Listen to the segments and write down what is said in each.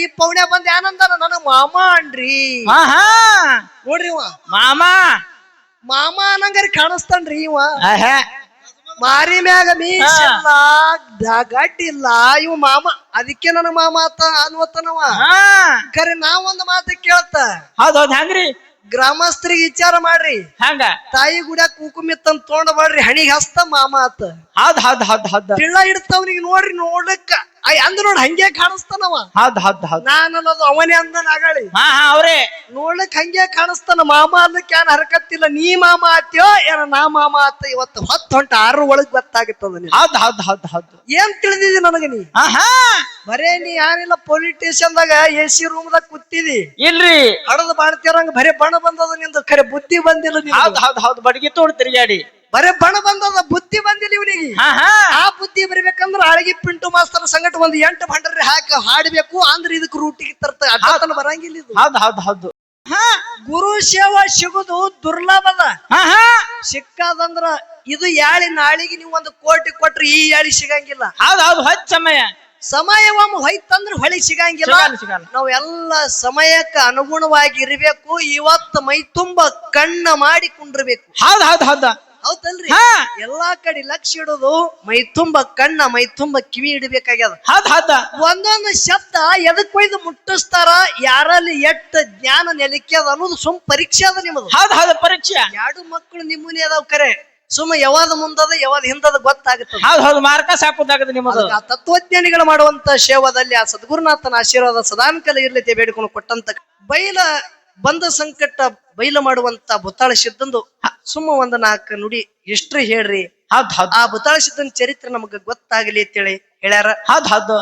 ಈ ಪೌಣ್ಯ ಬಂದ ಏನಂದಾನ ನನಗ ಮಾಮ ಅನ್ರಿ. ನೋಡ್ರಿ ಇವ. ಮಾಮ. ಮಾಮ ಅನ್ನಂಗಾರಿ ಕಾಣಿಸ್ತಾನ್ರಿ ಇವ. ಆಹಾ. ಮಾರಿ ಮ್ಯಾಗ ಮೀಸಿಲ್ಲ ದ- ಗಡ್ಡಿಲ್ಲ ಇವ ಮಾಮ. ಅದಕ್ಕೆ ನನ್ನ ಮಾಮ ಆತ ಅನ್ವತ್ತನವ ಹಾ. ಖರೆ ಒಂದ್ ಮಾತು ಕೇಳ್ತ. ಹೌದ್ ಹೌದ್. ಹಂಗ್ರಿ? ಗ್ರಾಮಸ್ಥರಿಗೆ ವಿಚಾರ ಮಾಡ್ರಿ. ಹಂಗ? ತಾಯಿ ಗುಡ್ಯಾಗ ಕುಂಕುಮಿತ್ತಂತ ತೊಗೊಂಡ್ ಬಾಡ್ರಿ ಹಣಿಗೆ ಹಸ್ತ ಮಾಮ ಆತ. ಹೌದ್ ಹೌದ್ ಹೌದ್ ಹೌದ್. ಇಳ್ಳ ಇಡ್ತಾವ್ನಿಗೆ ನೋಡ್ರಿ ನೋಡ್ಲಕ್ಕ. ಅಂದ್ರ ನೋಡ್ ಹಂಗೆ ಕಾಣಿಸ್ತಾನವ. ಹೌದ್ ಹೌದ್ ನಾನು ಅನ್ನೋದು ಅವನೇ ಅಂದ ನಾಗಳಿ ಹಾ ಹಾ ಅವ್ರೇ. ನೋಡ್ಲಿಕ್ ಹಂಗೆ ಕಾಣಿಸ್ತಾನ. ಮಾಮ ಅದಕ್ಕೆ ಏನ್ ಹರಕತ್ತಿಲ್ಲ. ನೀ ಮಾಮ ಆತ್ಯೋ ಏನ ನಾ ಮಾಮ ಆತ ಇವತ್ತು ಹೊತ್ತು ಹೊಂಟ ಆರು ಒಳಗ್ ಗೊತ್ತಾಗುತ್ತದ ನೀ ಹೌದ್ ಹೌದ್ ಹೌದ್ ಹೌದ್. ಏನ್ ತಿಳಿದಿದಿ ನನಗ ನೀ? ಹಾ ಹಾ. ಬರೇ ನೀ ಯಾರಿಲ್ಲ ಪೊಲಿಟಿಷಿಯನ್ ಸ್ಟೇಷನ್ದಾಗ ಎ ಸಿ ರೂಮ್ದಾಗ ಕೂತಿದಿ. ಇಲ್ರಿ. ಹಡದ್ ಬಾಣ್ತಿರಂಗ ಬರೇ ಬಣ್ಣ ಬಂದದ ನಿಂದು. ಖರೆ ಬುದ್ಧಿ ಬಂದಿಲ್ಲ ಹೌದ್ ನಿಂದು. ಹೌದ್ ಹೌದ್ ಬಡ್ಗಿ ತೋಡ್ ತಿರ್ಗಾಡಿ ಬರೇ ಬಣ ಬಂದದ ಬುದ್ಧಿ ಬಂದಿಲ್ಲ ಇವನಿಗೆ. ಹಾ ಹಾ. ಆ ಬುದ್ಧಿ ಬರಬೇಕಂದ್ರೆ ಅಳಗಿ ಪಿಂಟು ಮಾಸ್ತರ ಸಂಗಟ ಒಂದ್ ಎಂಟು ಭಂಡರಿ ಹಾಕಿ ಹಾಡಬೇಕು ಅಂದ್ರೆ ಇದಕ್ ರೂಟಿಗೆ ತರ್ತ ಅಡ್ಡತನ ಬರಂಗಿಲ್ಲ ಇದು. ಹೌದು ಹೌದು ಹೌದು. ಹಾ ಗುರು ಸೇವಾ ಸಿಗುದು ದುರ್ಲಭದ ಸಿಕ್ಕಾದಂದ್ರ ಇದು ಯಾಳಿ ನಾಳಿಗೆ ನೀವು ಒಂದು ಕೋಟಿ ಕೊಟ್ರೆ ಈ ಯಾಳಿ ಸಿಗಂಗಿಲ್ಲ. ಹೌದು ಹೌದು ಹಚ್ಚ ಸಮಯ. ಸಮಯ ಒಮ್ಮೆ ಹೊಯ್ತಂದ್ರೆ ಹೊಳಿ ಸಿಗಂಗಿಲ್ಲ. ನಾವೆಲ್ಲ ಸಿಗಲ್ಲ. ನಾವ್ ಎಲ್ಲ ಸಮಯಕ್ಕೆ ಅನುಗುಣವಾಗಿ ಇರಬೇಕು ಇವತ್ತು ಮೈ ತುಂಬ ಕಣ್ಣ ಮಾಡಿ ಕುಂಡಿರ್ಬೇಕು. ಹೌದು ಹೌದು ಹೌದ್. ಹೌದಲ್ರಿ? ಹಾ. ಎಲ್ಲಾ ಕಡೆ ಲಕ್ಷ ಇಡೋದು ಮೈ ತುಂಬ ಕಣ್ಣ ಮೈ ತುಂಬ ಕಿವಿ ಇಡಬೇಕಾಗ್ಯದ ಹೌದ್ ಹೌದ್. ಒಂದೊಂದು ಶಬ್ದ ಎದಕ್ ಒಯ್ದು ಮುಟ್ಟಿಸ್ತಾರ ಯಾರಲ್ಲಿ ಎಟ್ಟ ಜ್ಞಾನ ನೆಲಕ್ಯದ ಅನ್ನೋದು ಸುಮ್ ಪರೀಕ್ಷೆ ಅದ ನಿಮ್ಮದು ಹೌದ್ ಹೌದ್ ಪರೀಕ್ಷೆ. ಎರಡು ಮಕ್ಕಳು ನಿಮ್ಮನೆ ಅದಾವ ಕರೆ. ಸುಮ್ಮ ಯಾವಾದ ಮುಂದದ ಯಾವಾದ ಹಿಂದದ ಗೊತ್ತಾಗುತ್ತದೆ. ಹೌದ್ ಹೌದು ಮಾರ್ಕ ಸಾಕುದಾಗದ ನಿಮ್ಮದು ಆ ತತ್ವಜ್ಞಾನಿಗಳು ಮಾಡುವಂತ ಸೇವಾದಲ್ಲಿ ಆ ಸದ್ಗುರುನಾಥನ ಆಶೀರ್ವಾದ ಸದಾನಕಲ ಇರ್ಲಿತೆ ಬೇಡಿಕೊಂಡು ಕೊಟ್ಟಂತ ಬೈಲ ಬಂದ ಸಂಕಟ ಬೈಲ ಮಾಡುವಂತ ಭೂತಾಳ ಸಿದ್ದಂದು ಸುಮ್ಮ ಒಂದ್ ನಾಲ್ಕು ನುಡಿ ಎಷ್ಟ್ರಿ ಹೇಳ್ರಿ? ಆ ಭೂತಾಳ ಸಿದ್ಧನ ಚರಿತ್ರೆ ನಮಗ ಗೊತ್ತಾಗಲಿ ಅಂತೇಳಿ ಹೇಳ್ಯಾರ.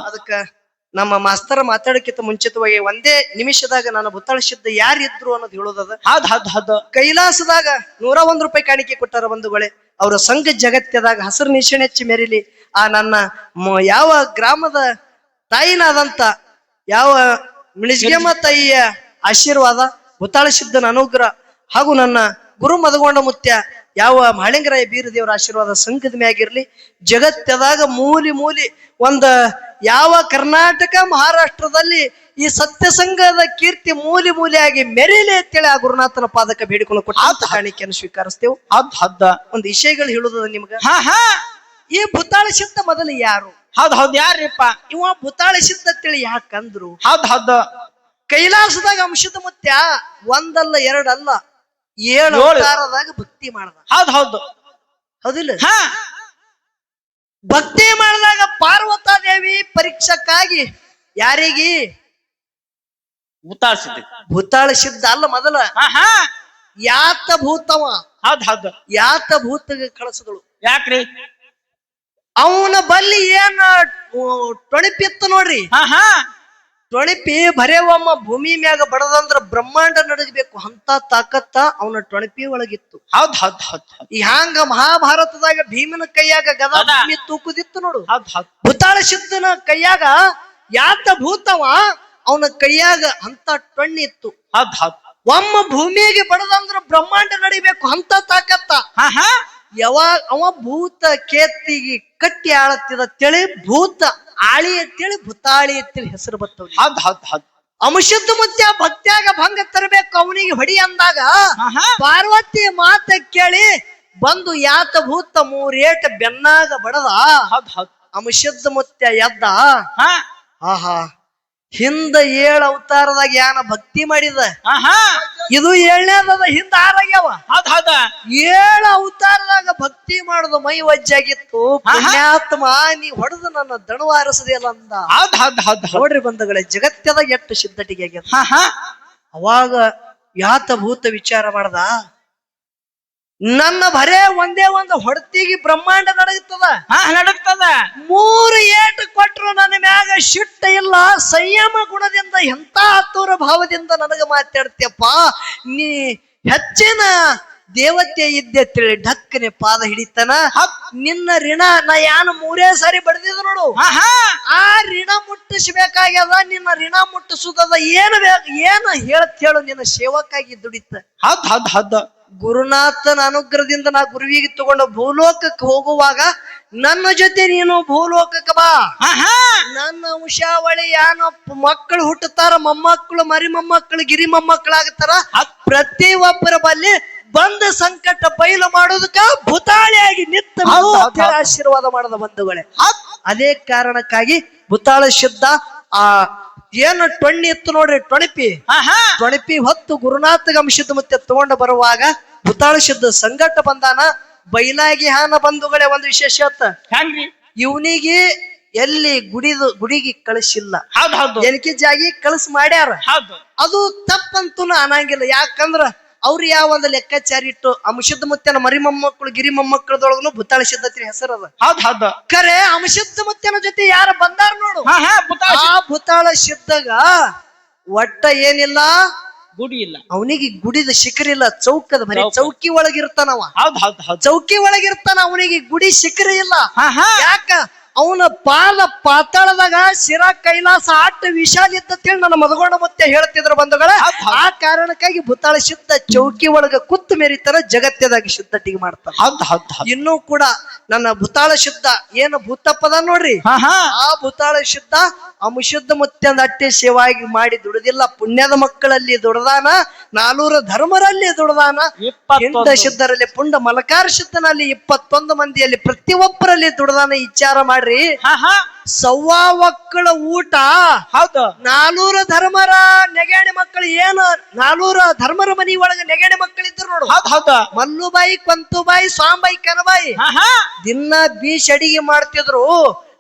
ಅದಕ್ಕ ನಮ್ಮ ಮಾಸ್ತರ ಮಾತಾಡಕ್ಕಿಂತ ಮುಂಚಿತವಾಗಿ ಒಂದೇ ನಿಮಿಷದಾಗ ನಾನು ಭೂತಾಳ ಸಿದ್ಧ ಯಾರಿದ್ರು ಅನ್ನೋದು ಹೇಳೋದದ ಹದ್ ಹದ್ ಹದ್. ಕೈಲಾಸದಾಗ ನೂರ ಒಂದ್ ರೂಪಾಯಿ ಕಾಣಿಕೆ ಕೊಟ್ಟಾರ ಬಂಧುಗಳೇ. ಅವರ ಸಂಘ ಜಗತ್ತದಾಗ ಹಸಿರು ನಿಶಾನೆ ಹೆಚ್ಚಿ ಮೆರಿಲಿ. ಆ ನನ್ನ ಯಾವ ಗ್ರಾಮದ ತಾಯಿನಾದಂತ ಯಾವ ಮಿಣಿಸ್ಗೆಮ್ಮ ತಾಯಿಯ ಆಶೀರ್ವಾದ ಭೂತಾಳ ಸಿದ್ಧನ ಅನುಗ್ರಹ ಹಾಗೂ ನನ್ನ ಗುರು ಮದಗೊಂಡ ಮುತ್ಯ ಯಾವ ಮಹಳಿಂಗರಾಯ ಬೀರದೇವರ ಆಶೀರ್ವಾದ ಸಂಘದ ಮ್ಯಾಗಿರ್ಲಿ ಜಗತ್ತದಾಗ ಮೂಲಿ ಮೂಲಿ ಒಂದ ಯಾವ ಕರ್ನಾಟಕ ಮಹಾರಾಷ್ಟ್ರದಲ್ಲಿ ಈ ಸತ್ಯ ಸಂಘದ ಕೀರ್ತಿ ಮೂಲಿ ಮೂಲಿಯಾಗಿ ಮೆರೀಲಿ ಅಂತೇಳಿ ಆ ಗುರುನಾಥನ ಪಾದಕ ಬೇಡಿಕೊಂಡು ಕೊಟ್ಟ ಕಾಣಿಕೆಯನ್ನು ಸ್ವೀಕರಿಸ್ತೇವೆ. ಹದ್ ಹದ್ದ. ಒಂದು ವಿಷಯಗಳು ಹೇಳುದ ನಿಮ್ಗೆ? ಹಾ ಹಾ. ಈ ಭೂತಾಳ ಸಿದ್ಧ ಮೊದಲು ಯಾರು? ಹೌದ್ ಹೌದ್ ಯಾರಿಪ್ಪ ಇವ ಭೂತಾಳ ಸಿದ್ಧ ಅಂತೇಳಿ ಯಾಕಂದ್ರು? ಹೌದ್ ಹೌದ್ ಕೈಲಾಸದಾಗ ಅಂಶದ ಮುತ್ಯ ಒಂದಲ್ಲ ಎರಡಲ್ಲ ಏಳು. ಅವತಾರದಾಗ ಭಕ್ತಿ ಮಾಡದ. ಹೌದು ಹೌದು. ಹೌದಿಲ್ಲ? ಹಾ. ಭಕ್ತಿ ಮಾಡಿದಾಗ ಪಾರ್ವತಾದೇವಿ ಪರೀಕ್ಷಕ್ಕಾಗಿ ಯಾರಿಗೆ? ಭೂತಾಳಿಸಿದ್ದ. ಭೂತಾಳ ಸಿದ್ಧ ಅಲ್ಲ ಮೊದಲ. ಯಾತ ಭೂತವ ಹೌದ್ ಹೌದ್. ಯಾತ ಭೂತ ಕಳಿಸಿದಳು. ಯಾಕ್ರಿ? ಅವನ ಬಲ್ಲಿ ಏನ್ ಟೊಣಿಪಿತ್ತು ನೋಡ್ರಿ. ಹಾ. ಹಾ ಟೊಣಿಪಿ ಬರೇ ಒಮ್ಮ ಭೂಮಿ ಮ್ಯಾಗ ಬಡದಂದ್ರ ಬ್ರಹ್ಮಾಂಡ ನಡಗಬೇಕು ಅಂತ ತಾಕತ್ತ ಅವನ ಟೊಣಿಪಿ ಒಳಗಿತ್ತು. ಹೌದ್ ಹೌದ್ ಹೌದ್ ಈ ಹಾಂಗ ಮಹಾಭಾರತದಾಗ ಭೀಮನ ಕೈಯಾಗ ಗದಾ. ಭೂಮಿ ತೂಕುದಿತ್ತು ನೋಡು. ಭೂತಾಳ ಸಿದ್ಧನ ಕೈಯಾಗ ಯಾತ ಭೂತವ ಅವನ ಕೈಯಾಗ ಅಂತ ಟೊಣ್ಣಿ ಇತ್ತು. ಹೌದ್ ಹೌದ್. ಒಮ್ಮ ಭೂಮಿಗೆ ಬಡದಂದ್ರ ಬ್ರಹ್ಮಾಂಡ ನಡಿಬೇಕು ಅಂತ ತಾಕತ್ತ. ಯಾವಾಗ ಅವ ಭೂತ ಕೇತಿಗೆ ಕಟ್ಟಿ ಆಳತ್ತಿದ ತಿಳಿ ಭೂತ ಆಳಿ ಅಂತೇಳಿ ಭೂತಾಳಿ ಅಂತೇಳಿ ಹೆಸರು ಬರ್ತವ್ರಿ ಹೌದ್ ಹೌದ್ ಹೌದ್. ಅಂಶದ ಮುತ್ಯ ಭಕ್ತ್ಯಾಗ ಭಂಗ ತರಬೇಕು ಅವನಿಗೆ ಹೊಡಿ ಅಂದಾಗ ಪಾರ್ವತಿ ಮಾತ ಕೇಳಿ ಬಂದು ಯಾತ ಭೂತ ಮೂರೇಟ ಬೆನ್ನಾಗ ಬಡದ ಹೌದ್ ಹೌದ್. ಅಂಶದ ಮುತ್ಯ ಎದ್ದ. ಹಾ. ಆಹಾ. ಹಿಂದ ಏಳು ಅವತಾರದಾಗ ಯಾನ ಭಕ್ತಿ ಮಾಡಿದ? ಇದು ಏಳನೇದದ ಹಿಂದ ಆರಾಗ್ಯಾವ. ಏಳ ಹೌದ. ಏಳು ಅವತಾರದಾಗ ಭಕ್ತಿ ಮಾಡುದು ಮೈ ವಜ್ಜಾಗಿತ್ತು. ಪುಣ್ಯಾತ್ಮ ನೀ ಹೊಡೆದು ನನ್ನ ದಣವ ಅರಸದಿಲ್ಲ ಅಂದ ನೋಡ್ರಿ ಬಂಧುಗಳೇ ಜಗತ್ತದಾಗ ಎಷ್ಟು ಸಿದ್ಧಟಿಗೆ ಆಗ್ಯದ ಅವಾಗ ಯಾತ ಭೂತ ವಿಚಾರ ಮಾಡ್ದ? ನನ್ನ ಬರೇ ಒಂದೇ ಒಂದು ಹೊಡ್ತಿಗೆ ಬ್ರಹ್ಮಾಂಡ ನಡಗುತ್ತದ ಹಾ ನಡಗ್ತದ ಮೂರು ಏಟು ಕೊಟ್ಟರು ನನ್ನ ಮ್ಯಾಗ ಶಿಟ್ಟ ಇಲ್ಲ ಸಂಯಮ ಗುಣದಿಂದ ಎಂತ ಹತ್ತೂರ ಭಾವದಿಂದ ನನಗ ಮಾತಾಡ್ತೀಯಪ್ಪ ನೀ ಹೆಚ್ಚಿನ ದೇವತೆ ಇದ್ದೆ ತಿಳಿ ಢಕ್ಕನೆ ಪಾದ ಹಿಡಿತನ ನಿನ್ನ ಋಣ ನಾ ಯಾನು ಮೂರೇ ಸಾರಿ ಬಡ್ದಿದ್ ನೋಡು. ಆ ಋಣ ಮುಟ್ಟಿಸ್ಬೇಕಾಗ್ಯದ ನಿನ್ನ ಋಣ ಮುಟ್ಟಿಸುದದ ಏನು ಬೇಕು ಏನು ಹೇಳತ್ ಹೇಳು ನಿನ್ನ ಸೇವಕ್ಕಾಗಿ ದುಡಿತ. ಹದ್ ಹೌದ್ ಹೌದ್. ಗುರುನಾಥನ ಅನುಗ್ರಹದಿಂದ ನಾ ಗುರುವಿಗೆ ತಗೊಂಡು ಭೂಲೋಕಕ್ಕೆ ಹೋಗುವಾಗ ನನ್ನ ಜೊತೆ ನೀನು ಭೂಲೋಕಕ್ಕೆ ಬಾ. ನನ್ನ ವಂಶಾವಳಿ ಯಾನ ಮಕ್ಕಳು ಹುಟ್ಟುತ್ತಾರ ಮೊಮ್ಮಕ್ಕಳು ಮರಿ ಮೊಮ್ಮಕ್ಕಳು ಗಿರಿ ಮೊಮ್ಮಕ್ಕಳಾಗುತ್ತಾರ ಪ್ರತಿ ಒಬ್ಬರ ಬಲ್ಲಿ ಬಂದ ಸಂಕಟ ಬಯಲು ಮಾಡೋದಕ್ಕ ಭೂತಾಳಿಯಾಗಿ ನಿತ್ತ. ಆಶೀರ್ವಾದ ಮಾಡದ ಬಂಧುಗಳೇ. ಅದೇ ಕಾರಣಕ್ಕಾಗಿ ಭೂತಾಳ ಶುದ್ಧ ಆ ಏನು ಟೊಣ್ಣಿ ಇತ್ತು ನೋಡ್ರಿ ಟೊಣಪಿ? ಟೊಣಪಿ ಹೊತ್ತು ಗುರುನಾಥ ಅಂಶದ ಮತ್ತೆ ತಗೊಂಡು ಬರುವಾಗ ಭೂತಾಳ ಶುದ್ಧ ಸಂಘಟ ಬಂದಾನ ಬೈಲಾಗಿ ಹಾನ ಬಂಧುಗಳೇ ಒಂದು ವಿಶೇಷ ಹೆಂಗ್ರಿ ಇವನಿಗೆ ಎಲ್ಲಿ ಗುಡಿದು ಗುಡಿಗೆ ಕಳಿಸಿಲ್ಲ. ಎನಕೆ ಜಾಗಿ ಕಳಿಸ್ ಮಾಡ್ಯಾರ. ಅದು ತಪ್ಪಂತೂ ಅನ್ನಂಗಿಲ್ಲ ಯಾಕಂದ್ರ ಅವ್ರು ಯಾವ ಒಂದು ಲೆಕ್ಕಾಚಾರ ಇಟ್ಟು ಅಂಶದ ಮುತ್ತೆನ ಮರಿ ಮೊಮ್ಮಕ್ಕಳು ಗಿರಿ ಮೊಮ್ಮಕ್ಕಳದೊಳಗನು ಭೂತಾಳ ಸಿದ್ಧತಿ ಹೆಸರು ಅದ. ಹೌದ್ ಹೌದು. ಖರೆ ಅಂಶದ ಮುತ್ಯನ ಜೊತೆ ಯಾರು ಬಂದಾರ ನೋಡು. ಹಾ ಹಾ ಬುತ್ತಾಳ ಆ ಭೂತಾಳ ಸಿದ್ಧಗ ಒಟ್ಟ ಏನಿಲ್ಲ? ಗುಡಿ ಇಲ್ಲ. ಅವನಿಗೆ ಗುಡಿದ ಶಿಖರ ಇಲ್ಲ ಚೌಕದ ಮರಿ ಚೌಕ. ಒಳಗಿರ್ತಾನವ. ಹೌದ್ ಹೌದ್ ಹೌದ್. ಚೌಕಿ ಒಳಗಿರ್ತಾನ ಅವನಿಗೆ ಗುಡಿ ಶಿಖರ ಇಲ್ಲ. ಯಾಕ? ಅವನ ಪಾದ ಪಾತಾಳದಾಗ ಶಿರ ಕೈಲಾಸ ಆಟ ವಿಶಾಲ ಇತ್ತಂತೇಳಿ ನನ್ನ ಮದಗೋಣ ಮತ್ತೆ ಹೇಳ್ತಿದ್ರ ಬಂಧುಗಳ. ಆ ಕಾರಣಕ್ಕಾಗಿ ಭೂತಾಳ ಶುದ್ಧ ಚೌಕಿ ಒಳಗ ಕುತ್ತು ಮೆರಿತಾರ ಜಗತ್ತದಾಗ ಶುದ್ಧಟಿಗೆ ಮಾಡ್ತಾರ ಇನ್ನೂ ಕೂಡ ನನ್ನ ಭೂತಾಳ ಶುದ್ಧ ಏನು ಭೂತಪ್ಪದ ನೋಡ್ರಿ? ಆ ಭೂತಾಳ ಶುದ್ಧ ಅಮುಶುದ್ಧ ಮುತ್ಯಂದ ಅಟ್ಟೆ ಶಿವಾಗಿ ಮಾಡಿ ದುಡಿದಿಲ್ಲ ಪುಣ್ಯದ ಮಕ್ಕಳಲ್ಲಿ ದುಡದಾನ ನಾಲ್ನೂರ ಧರ್ಮರಲ್ಲಿ ದುಡದಾನ ಇಪ್ಪತ್ತೊಂದು. ಶುದ್ಧರಲ್ಲಿ ಪುಂಡ ಮಲಕಾರ ಶುದ್ಧನಲ್ಲಿ ಇಪ್ಪತ್ತೊಂದು ಮಂದಿಯಲ್ಲಿ ಪ್ರತಿಯೊಬ್ಬರಲ್ಲಿ ದುಡದಾನ ವಿಚಾರ ಮಾಡ್ರಿ. ಹಾ ಹಾ. ಸವ್ವಾ ಒಕ್ಕಳ ಊಟ ಹೌದು. ನಾನೂರ ಧರ್ಮರ ನೆಗಡಿ ಮಕ್ಕಳು ಏನು? ನಾನೂರ ಧರ್ಮರ ಮನಿ ಒಳಗ ಮಕ್ಕಳು ಮಕ್ಕಳಿದ್ರು ನೋಡು. ಹೌದು ಹೌದು. ಮಲ್ಲುಬಾಯಿ ಕಂತುಬಾಯಿ ಸ್ವಾಂಬಾಯಿ ಕನಬಾಯಿ ದಿನ ಬೀಸ್ ಅಡಿಗೆ ಮಾಡ್ತಿದ್ರು.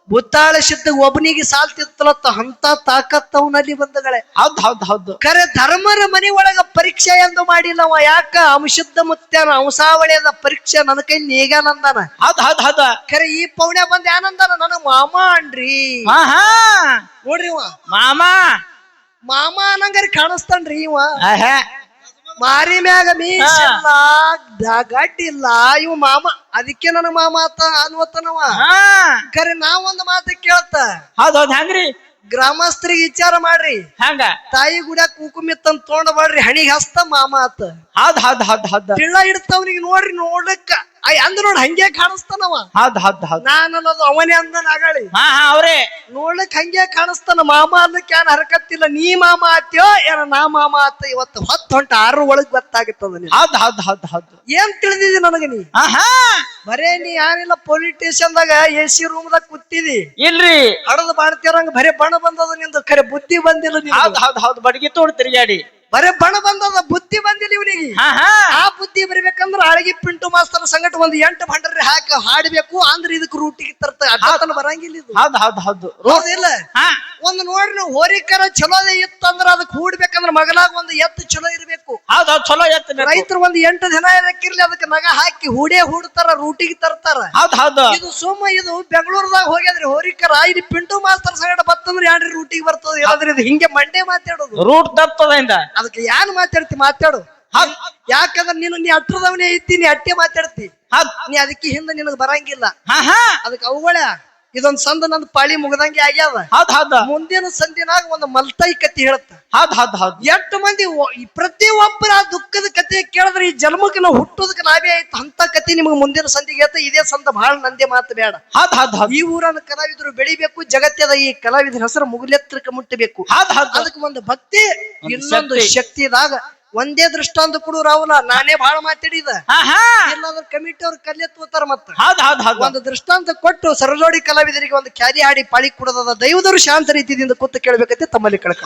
ಬುತ್ತಾಳ ಸಿದ್ಧ ಒಬ್ಬನಿಗೆ ಸಾಲ್ತಿತ್ತಲತ್ತ ಅಂತ ತಾಕತ್ತವನಲ್ಲಿ ಬಂದಗಳೇ. ಹೌದ್ ಹೌದ್ ಹೌದು. ಕರೆ ಧರ್ಮರ ಮನೆ ಒಳಗ ಪರೀಕ್ಷೆ ಎಂದು ಮಾಡಿಲ್ಲವ ಯಾಕ ಅಂಶುದ್ಧ ಮುತ್ಯಾನ ಅಂಸಾವಳಿಯದ ಪರೀಕ್ಷೆ ನನ್ನ ಕೈ ನೀಗಾನಂದಾನ ಹೌದ್ ಹೌದ್ ಹೌದ. ಕರೆ ಈ ಪೌಣ್ಯ ಬಂದ ಏನಂದಾನ ನನಗ ಮಾಮ ಅನ್ರಿ. ನೋಡ್ರಿ ಇವ. ಮಾಮ. ಮಾಮ ಅನ್ನಂಗಾರಿ ಕಾಣಿಸ್ತಾನ್ರಿ ಇವ. ಮಾರಿ ಮ್ಯಾಗ ಮೀಸಿಲ್ಲ ಗಡ್ಡಿಲ್ಲ ಇವ ಮಾಮ ಅದಕ್ಕೆ ನನ್ನ ಮಾಮ ಆತ ಅನ್ವತ್ತನವ ಕರೆ ನಾವೊಂದು ಮಾತು ಕೇಳ್ತ. ಹೌದೌದ್ ಹಂಗ್ರಿ. ಗ್ರಾಮಸ್ಥರಿಗೆ ವಿಚಾರ ಮಾಡ್ರಿ. ಹಂಗ. ತಾಯಿ ಗುಡ್ಯಾಕ ಕುಂಕುಮ ಇತ್ತಂತ ತೊಗೊಂಡ್ ಬಾಡ್ರಿ ಹಣಿಗೆ ಹಸ್ತ ಮಾಮ ಆತ. ಹೌದ್ ಹೌದ್ ಹೌದ್ ಹೌದ್. ತಿಳ್ಳ ಇಡ್ತವನಿಗೆ ನೋಡ್ರಿ ನೋಡ್ಲಕ್ಕ. ಅಯ್ ಅಂದ್ರ ನೋಡ್ ಹಂಗೆ ಕಾಣಿಸ್ತಾನವ. ಹೌದ್ ಹದ್ ಹೌದ್. ನಾನಲ್ಲದು ಅವನೇ ಅಂದನ ನಾಗಳಿ ಹಾ ಹಾ ಅವ್ರೇ. ನೋಡ್ಲಿಕ್ ಹಂಗೆ ಕಾಣಿಸ್ತಾನ. ಮಾಮ ಅನ್ನಕ್ಕೆ ಏನ್ ಹರಕತ್ತಿಲ್ಲ. ನೀ ಮಾಮ ಆತ್ಯೋ? ಏನ ನಾ ಮಾಮ ಆತ? ಇವತ್ತು ಹೊತ್ತು ಹೊಂಟ ಆರು ಒಳಗ್ ಗೊತ್ತಾಗಿತ್ತದ ನೀ ಹದ್ ಹೌದ್ ಹೌದ್ ಹೌದ್. ಏನ್ ತಿಳಿದಿದಿ ನನಗ ನೀ? ಹಾ ಹಾ. ಬರೇ ನೀ ಯಾರಿಲ್ಲ ಪೊಲೀಸ್ ಸ್ಟೇಷನ್ದಾಗ ಎ ಸಿ ರೂಮ್ದಾಗ ಕೂತಿದಿ. ಇಲ್ರಿ. ಹಡದ್ ಬಾಣ್ತಿರಂಗ ಬರೇ ಬಣ್ಣ ಬಂದದ ನಿಂದು. ಖರೆ ಬುದ್ಧಿ ಬಂದಿಲ್ಲ ಹೌದ್ ನಿಂದು. ಹೌದ್ ಹೌದ್ ಬಡಗಿ ತೋಡ್ ತಿರ್ಗಾಡಿ ಬರೇ ಬಣ ಬಂದದ ಬುದ್ಧಿ ಬಂದಿಲ್ಲ ಇವನಿಗೆ. ಹಾ ಹಾ. ಆ ಬುದ್ಧಿ ಬರಬೇಕಂದ್ರ ಅಳಗಿ ಪಿಂಟು ಮಾಸ್ತರ್ ಸಂಗಟ ಒಂದ್ ಎಂಟು ಭಂಡರಿ ಹಾಕಿ ಹಾಡಬೇಕು ಅಂದ್ರೆ ಇದಕ್ ರೂಟಿಗೆ ತರ್ತ ಅಡ್ಡತನ ಬರಂಗಿಲ್ಲ ಇದು. ಹೌದು ಹೌದು ಹೌದು. ಹೌದಿಲ್ಲ ಒಂದ್ ನೋಡ್ರಿ ನೀವು ಹೋರಿಕರ ಚಲೋದೇ ಇತ್ತಂದ್ರ ಅದಕ್ಕೆ ಹೂಡ್ಬೇಕಂದ್ರ ಮಗನಾಗ ಒಂದ್ ಎತ್ತು ಚಲೋ ಇರ್ಬೇಕು. ಹೌದು ಚಲೋ ಎತ್ತು ರೈತರು ಒಂದ್ ಎಂಟು ದಿನ ಇರಕ್ಕಿರ್ಲಿ ಅದಕ್ಕೆ ಮಗ ಹಾಕಿ ಹೂಡೇ ಹೂಡ್ತಾರ ರೂಟಿಗೆ ತರ್ತಾರ. ಹೌದು ಹೌದು. ಇದು ಸುಮ್ಮ ಇದು ಬೆಂಗಳೂರದಾಗ ಹೋಗ್ಯಾದ್ರಿ ಹೋರಿಕರ ಇಲ್ಲಿ ಪಿಂಟು ಮಾಸ್ತರ್ ಸಂಗಟ ಬತ್ತಂದ್ರ ಯಾನ್ರಿ ರೂಟಿಗೆ ಬರ್ತದ? ಇದು ಹಿಂಗೆ ಮಂಡೆ ಮಾತಾಡೋದು? ರೂಟ್ ತಪ್ಪದಿಂದ ಅದಕ್ಕೆ ಯಾನ್ ಮಾತಾಡ್ತಿ ಮಾತಾಡು. ಹೌದ್ ಯಾಕಂದ್ರೆ ನೀನು ನೀ ಅಟ್ಟದವನೇ ಐತಿ ನೀ ಅಟ್ಟೆ ಮಾತಾಡ್ತಿ. ಹೌದ್ ನೀ ಅದಕ್ಕೆ ಹಿಂದೆ ನಿನಗ್ ಬರಂಗಿಲ್ಲ. ಹಾ ಹಾ. ಅದಕ್ಕೆ ಅವುಗಳ ಇದೊಂದ್ ಸಂದ ನಂದ್ ಪಾಳಿ ಮುಗ್ದಂಗೆ ಆಗ್ಯಾವ ಹೌದ್ ಹೌದ್. ಮುಂದಿನ ಸಂದಿನಾಗ ಒಂದು ಮಲ್ತಾಯಿ ಕತಿ ಹೇಳತ್ತ ಹೌದ್ ಹೌದ್ ಹೌದ್. ಎಷ್ಟು ಮಂದಿ ಪ್ರತಿ ಒಬ್ಬರ ಆ ದುಃಖದ ಕತೆ ಕೇಳಿದ್ರೆ ಈ ಜನ್ಮಕ್ಕೆ ನಾವು ಹುಟ್ಟೋದಕ್ಕೆ ನಾವೇ ಆಯ್ತು. ಅಂತ ಕತಿ ನಿಮ್ಗೆ ಮುಂದಿನ ಸಂದಿಗೆ ಹೇಳ್ತಾ. ಇದೇ ಸಂದ ಬಹಳ ನಂದೆ ಮಾತು ಬೇಡ. ಹೌದ್ ಹೌದ್ ಹೌದ್. ಈ ಊರನ್ನ ಕಲಾವಿದರು ಬೆಳಿಬೇಕು ಜಗತ್ತದ ಈ ಕಲಾವಿದರ ಹೆಸರು ಮುಗಿಲೆತ್ತರಕ್ಕೆ ಮುಟ್ಟಬೇಕು. ಹೌದ್ ಹೌದ್ ಅದಕ್ಕೆ ಒಂದು ಭಕ್ತಿ ಇನ್ನೊಂದು ಶಕ್ತಿ. ಶಕ್ತಿದಾಗ ಒಂದೇ ದೃಷ್ಟಾಂತ ಕೊಡು ರಾಹುಲ ನಾನೇ ಬಹಳ ಮಾತಾಡಿದ. ಇಲ್ಲಾಂದ್ರೆ ಕಮಿಟಿ ಅವ್ರು ಕಲ್ಲೆತ್ತುತ್ತಾರ ಮತ್ತ. ಹೌದ್ ಹೌದ್ ಹೌದ್. ಒಂದು ದೃಷ್ಟಾಂತ ಕೊಟ್ಟು ಸರಜೋಡಿ ಕಲಾವಿದರಿಗೆ ಒಂದು ಕ್ಯಾರಿ ಹಾಡಿ ಪಾಳಿ ಕೊಡೋದ ದೈವದರು ಶಾಂತ ರೀತಿಯಿಂದ ಕೂತು ಕೇಳಬೇಕಂತೆ ತಮ್ಮಲ್ಲಿ ಕಳ್ಕ